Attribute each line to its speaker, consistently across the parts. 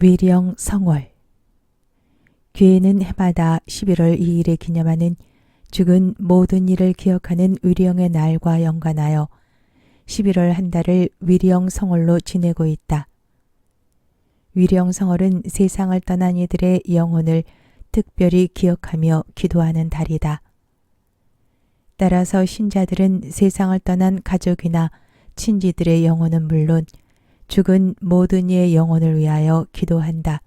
Speaker 1: 위령 성월 교회는 해마다 11월 2일에 기념하는 죽은 모든 일을 기억하는 위령의 날과 연관하여 11월 한 달을 위령 성월로 지내고 있다. 위령 성월은 세상을 떠난 이들의 영혼을 특별히 기억하며 기도하는 달이다. 따라서 신자들은 세상을 떠난 가족이나 친지들의 영혼은 물론 죽은 모든 이의 영혼을 위하여 기도한다.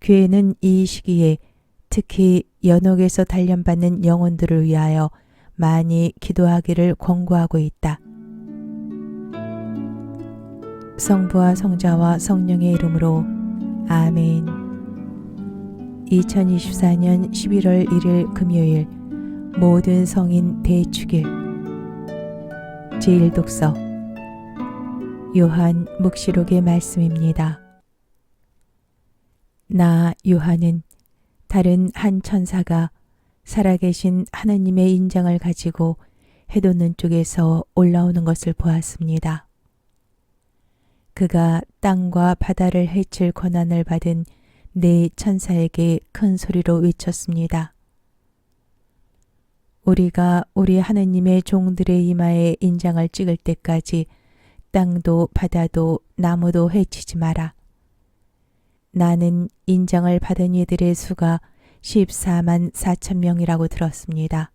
Speaker 1: 교회는 이 시기에 특히 연옥에서 단련받는 영혼들을 위하여 많이 기도하기를 권고하고 있다. 성부와 성자와 성령의 이름으로 아멘. 2024년 11월 1일 금요일 모든 성인 대축일 제1독서 요한 묵시록의 말씀입니다. 나 요한은 다른 한 천사가 살아계신 하나님의 인장을 가지고 해돋는 쪽에서 올라오는 것을 보았습니다. 그가 땅과 바다를 해칠 권한을 받은 네 천사에게 큰 소리로 외쳤습니다. 우리가 우리 하느님의 종들의 이마에 인장을 찍을 때까지 땅도 바다도 나무도 해치지 마라. 나는 인장을 받은 이들의 수가 14만 4천 명이라고 들었습니다.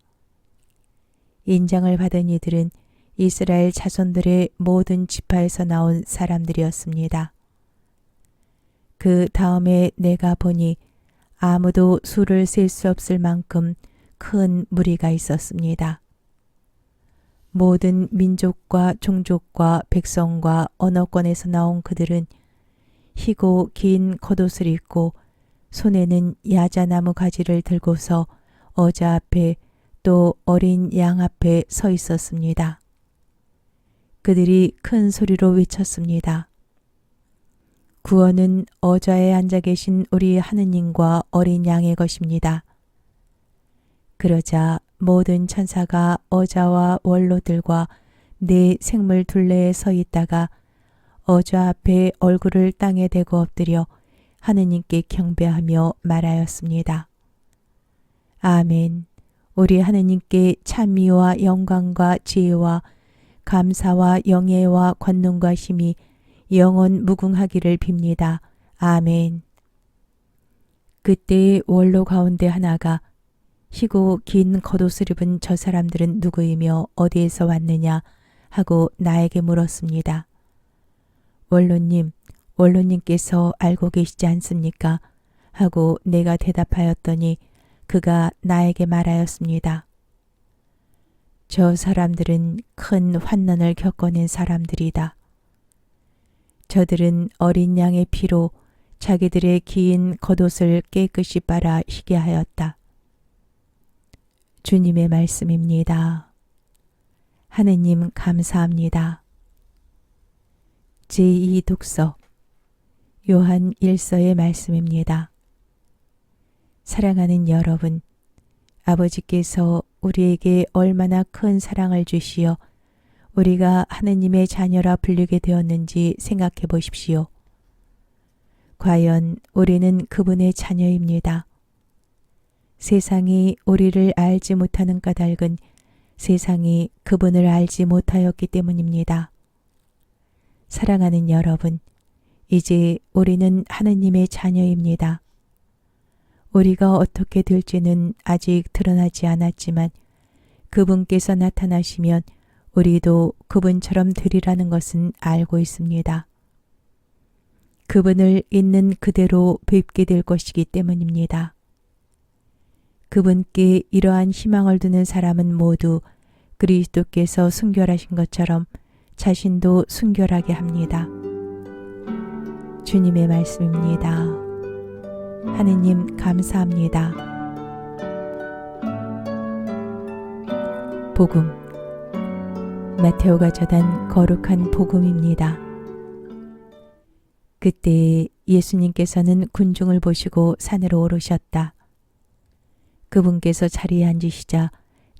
Speaker 1: 인장을 받은 이들은 이스라엘 자손들의 모든 지파에서 나온 사람들이었습니다. 그 다음에 내가 보니 아무도 수를 셀 수 없을 만큼 큰 무리가 있었습니다. 모든 민족과 종족과 백성과 언어권에서 나온 그들은 희고 긴 겉옷을 입고 손에는 야자나무 가지를 들고서 어자 앞에 또 어린 양 앞에 서 있었습니다. 그들이 큰 소리로 외쳤습니다. 구원은 어자에 앉아 계신 우리 하느님과 어린 양의 것입니다. 그러자 모든 천사가 어자와 원로들과 네 생물 둘레에 서 있다가 어좌 앞에 얼굴을 땅에 대고 엎드려 하느님께 경배하며 말하였습니다. 아멘. 우리 하느님께 찬미와 영광과 지혜와 감사와 영예와 권능과 힘이 영원 무궁하기를 빕니다. 아멘. 그때 원로 가운데 하나가 희고 긴 겉옷을 입은 저 사람들은 누구이며 어디에서 왔느냐 하고 나에게 물었습니다. 원로님, 원로님께서 알고 계시지 않습니까? 하고 내가 대답하였더니 그가 나에게 말하였습니다. 저 사람들은 큰 환난을 겪어낸 사람들이다. 저들은 어린 양의 피로 자기들의 긴 겉옷을 깨끗이 빨아 희게 하였다. 주님의 말씀입니다. 하느님 감사합니다. 제2 독서 요한 1서의 말씀입니다. 사랑하는 여러분, 아버지께서 우리에게 얼마나 큰 사랑을 주시어 우리가 하느님의 자녀라 불리게 되었는지 생각해 보십시오. 과연 우리는 그분의 자녀입니다. 세상이 우리를 알지 못하는 까닭은 세상이 그분을 알지 못하였기 때문입니다. 사랑하는 여러분, 이제 우리는 하느님의 자녀입니다. 우리가 어떻게 될지는 아직 드러나지 않았지만 그분께서 나타나시면 우리도 그분처럼 되리라는 것은 알고 있습니다. 그분을 있는 그대로 뵙게 될 것이기 때문입니다. 그분께 이러한 희망을 두는 사람은 모두 그리스도께서 순결하신 것처럼 자신도 순결하게 합니다. 주님의 말씀입니다. 하느님 감사합니다. 복음 마테오가 저단 거룩한 복음입니다. 그때 예수님께서는 군중을 보시고 산으로 오르셨다. 그분께서 자리에 앉으시자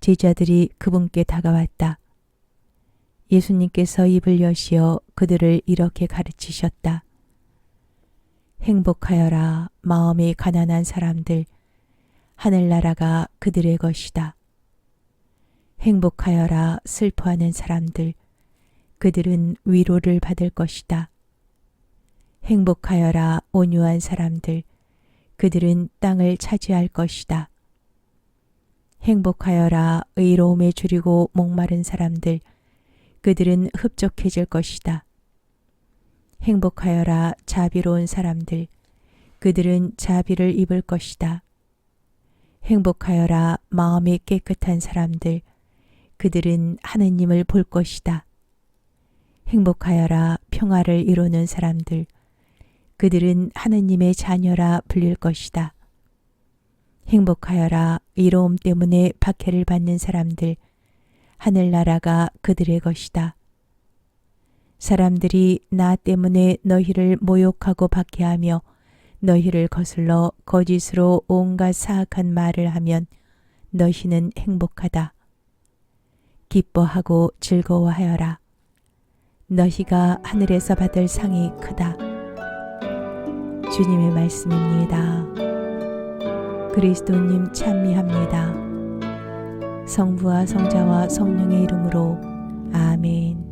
Speaker 1: 제자들이 그분께 다가왔다. 예수님께서 입을 여시어 그들을 이렇게 가르치셨다. 행복하여라 마음이 가난한 사람들 하늘나라가 그들의 것이다. 행복하여라 슬퍼하는 사람들 그들은 위로를 받을 것이다. 행복하여라 온유한 사람들 그들은 땅을 차지할 것이다. 행복하여라 의로움에 줄이고 목마른 사람들 그들은 흡족해질 것이다. 행복하여라 자비로운 사람들 그들은 자비를 입을 것이다. 행복하여라 마음이 깨끗한 사람들 그들은 하느님을 볼 것이다. 행복하여라 평화를 이루는 사람들 그들은 하느님의 자녀라 불릴 것이다. 행복하여라 이로움 때문에 박해를 받는 사람들 하늘나라가 그들의 것이다. 사람들이 나 때문에 너희를 모욕하고 박해하며 너희를 거슬러 거짓으로 온갖 사악한 말을 하면 너희는 행복하다. 기뻐하고 즐거워하여라. 너희가 하늘에서 받을 상이 크다. 주님의 말씀입니다. 그리스도님 찬미합니다. 성부와 성자와 성령의 이름으로 아멘.